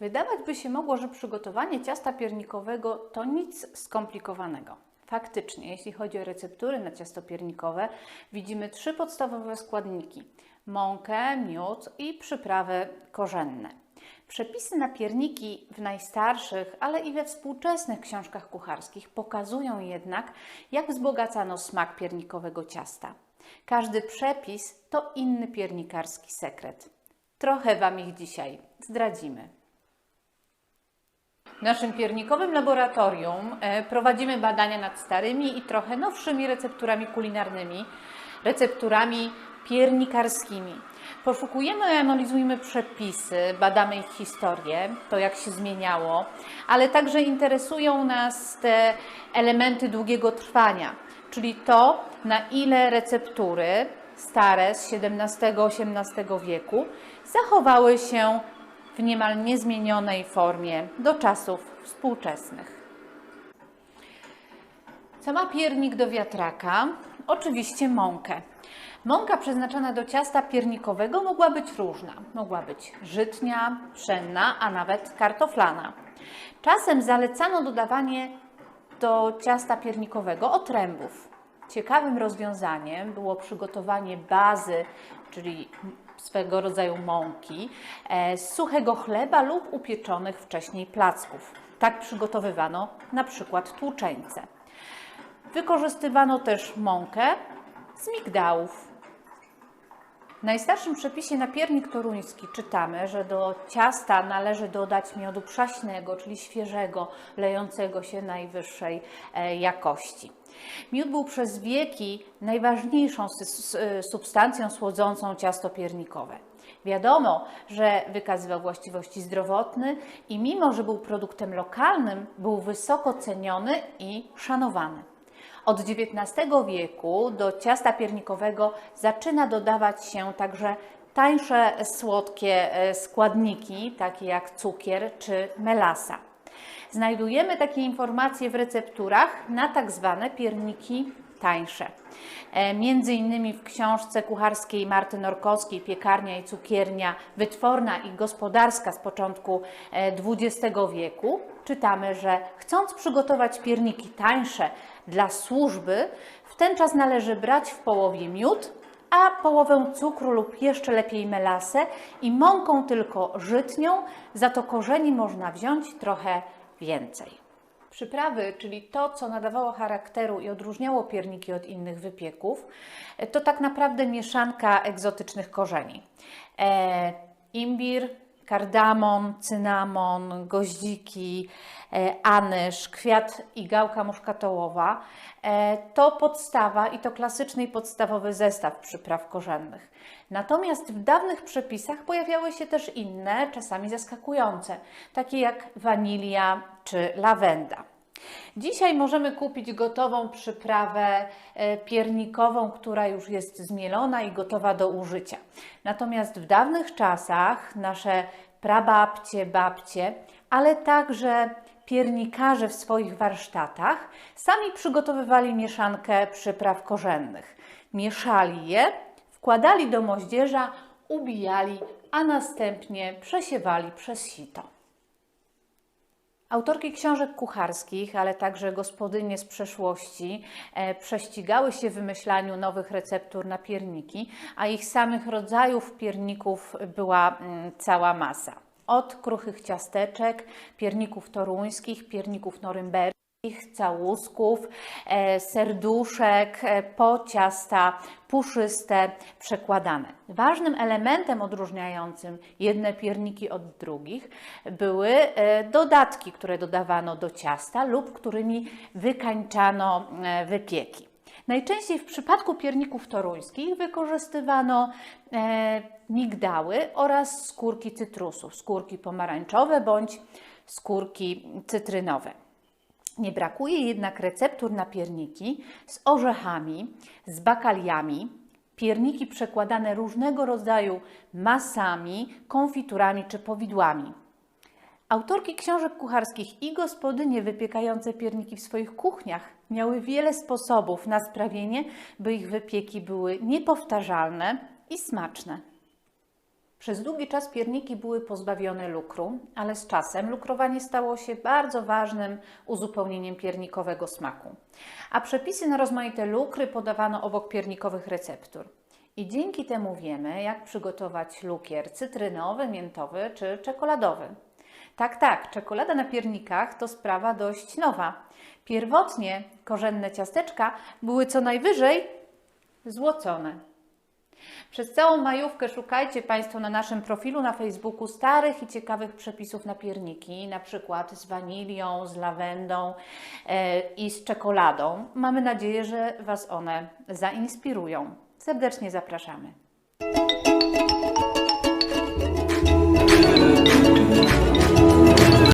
Wydawać by się mogło, że przygotowanie ciasta piernikowego to nic skomplikowanego. Faktycznie, jeśli chodzi o receptury na ciasto piernikowe, widzimy trzy podstawowe składniki: mąkę, miód i przyprawy korzenne. Przepisy na pierniki w najstarszych, ale i we współczesnych książkach kucharskich pokazują jednak, jak wzbogacano smak piernikowego ciasta. Każdy przepis to inny piernikarski sekret. Trochę Wam ich dzisiaj zdradzimy. W naszym piernikowym laboratorium e, prowadzimy badania nad starymi i trochę nowszymi recepturami kulinarnymi, recepturami piernikarskimi. Poszukujemy analizujemy przepisy, badamy ich historię, to jak się zmieniało, ale także interesują nas te elementy długiego trwania, czyli to, na ile receptury stare z XVII-XVIII wieku zachowały się w niemal niezmienionej formie do czasów współczesnych. Co ma piernik do wiatraka? Oczywiście mąkę. Mąka przeznaczona do ciasta piernikowego mogła być różna. Mogła być żytnia, pszenna, a nawet kartoflana. Czasem zalecano dodawanie do ciasta piernikowego otrębów. Ciekawym rozwiązaniem było przygotowanie bazy, czyli swego rodzaju mąki, e, z suchego chleba lub upieczonych wcześniej placków. Tak przygotowywano na przykład tłuczeńce. Wykorzystywano też mąkę z migdałów. W najstarszym przepisie na piernik toruński czytamy, że do ciasta należy dodać miodu przaśnego, czyli świeżego, lejącego się najwyższej e, jakości. Miód był przez wieki najważniejszą substancją słodzącą ciasto piernikowe. Wiadomo, że wykazywał właściwości zdrowotne i mimo, że był produktem lokalnym, był wysoko ceniony i szanowany. Od XIX wieku do ciasta piernikowego zaczyna dodawać się także tańsze słodkie e, składniki, takie jak cukier czy melasa. Znajdujemy takie informacje w recepturach na tak zwane pierniki tańsze. E, między innymi w książce kucharskiej Marty Norkowskiej Piekarnia i cukiernia wytworna i gospodarska z początku XX e, wieku czytamy, że chcąc przygotować pierniki tańsze dla służby, w ten czas należy brać w połowie miód, a połowę cukru lub jeszcze lepiej melasę i mąką tylko żytnią, za to korzeni można wziąć trochę więcej. Przyprawy, czyli to, co nadawało charakteru i odróżniało pierniki od innych wypieków, to tak naprawdę mieszanka egzotycznych korzeni. E, imbir, kardamon, cynamon, goździki, e, anyż, kwiat i gałka muszkatołowa e, to podstawa i to klasyczny i podstawowy zestaw przypraw korzennych. Natomiast w dawnych przepisach pojawiały się też inne, czasami zaskakujące, takie jak wanilia czy lawenda. Dzisiaj możemy kupić gotową przyprawę e, piernikową, która już jest zmielona i gotowa do użycia. Natomiast w dawnych czasach nasze prababcie, babcie, ale także piernikarze w swoich warsztatach sami przygotowywali mieszankę przypraw korzennych. Mieszali je, wkładali do moździerza, ubijali, a następnie przesiewali przez sito. Autorki książek kucharskich, ale także gospodynie z przeszłości e, prześcigały się w wymyślaniu nowych receptur na pierniki, a ich samych rodzajów pierników była mm, cała masa. Od kruchych ciasteczek, pierników toruńskich, pierników norymberskich, całusków, e, serduszek, e, po ciasta puszyste, przekładane. Ważnym elementem odróżniającym jedne pierniki od drugich były e, dodatki, które dodawano do ciasta lub którymi wykańczano wypieki. Najczęściej w przypadku pierników toruńskich wykorzystywano migdały oraz skórki cytrusów, skórki pomarańczowe bądź skórki cytrynowe. Nie brakuje jednak receptur na pierniki z orzechami, z bakaliami, pierniki przekładane różnego rodzaju masami, konfiturami czy powidłami. Autorki książek kucharskich i gospodynie wypiekające pierniki w swoich kuchniach miały wiele sposobów na sprawienie, by ich wypieki były niepowtarzalne i smaczne. Przez długi czas pierniki były pozbawione lukru, ale z czasem lukrowanie stało się bardzo ważnym uzupełnieniem piernikowego smaku. A przepisy na rozmaite lukry podawano obok piernikowych receptur. I dzięki temu wiemy, jak przygotować lukier cytrynowy, miętowy czy czekoladowy. Tak, tak, czekolada na piernikach to sprawa dość nowa. Pierwotnie korzenne ciasteczka były co najwyżej złocone. Przez całą majówkę szukajcie Państwo na naszym profilu na Facebooku starych i ciekawych przepisów na pierniki, na przykład z wanilią, z lawendą e, i z czekoladą. Mamy nadzieję, że Was one zainspirują. Serdecznie zapraszamy.